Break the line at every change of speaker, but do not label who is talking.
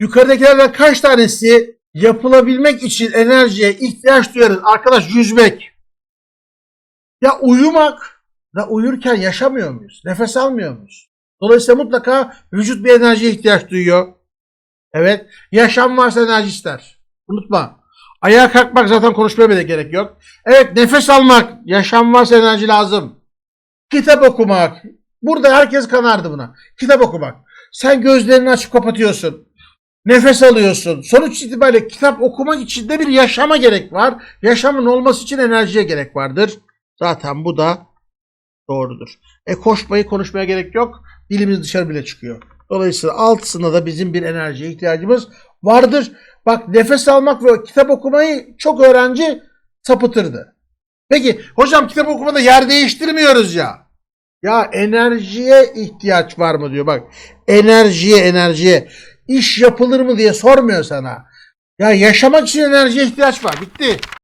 Yukarıdakilerden kaç tanesi yapılabilmek için enerjiye ihtiyaç duyarız? Arkadaş yüzmek. Ya uyumak. Da uyurken yaşamıyor muyuz? Nefes almıyor muyuz? Dolayısıyla mutlaka vücut bir enerjiye ihtiyaç duyuyor. Evet. Yaşam varsa enerji ister. Unutma. Ayağa kalkmak zaten konuşmaya bile gerek yok. Evet nefes almak. Yaşam varsa enerji lazım. Kitap okumak. Burada herkes kanardı buna. Kitap okumak. Sen gözlerini açıp kapatıyorsun. Nefes alıyorsun. Sonuç itibariyle kitap okumak için de bir yaşama gerek var. Yaşamın olması için enerjiye gerek vardır. Zaten bu da doğrudur. E koşmayı konuşmaya gerek yok. Dilimiz dışarı bile çıkıyor. Dolayısıyla altısında da bizim bir enerjiye ihtiyacımız vardır. Bak nefes almak ve kitap okumayı çok öğrenci sapıtırdı. Peki hocam kitap okumada yer değiştirmiyoruz ya. Ya enerjiye ihtiyaç var mı diyor bak. Enerjiye enerjiye. İş yapılır mı diye sormuyor sana. Ya yaşamak için enerjiye ihtiyaç var. Bitti.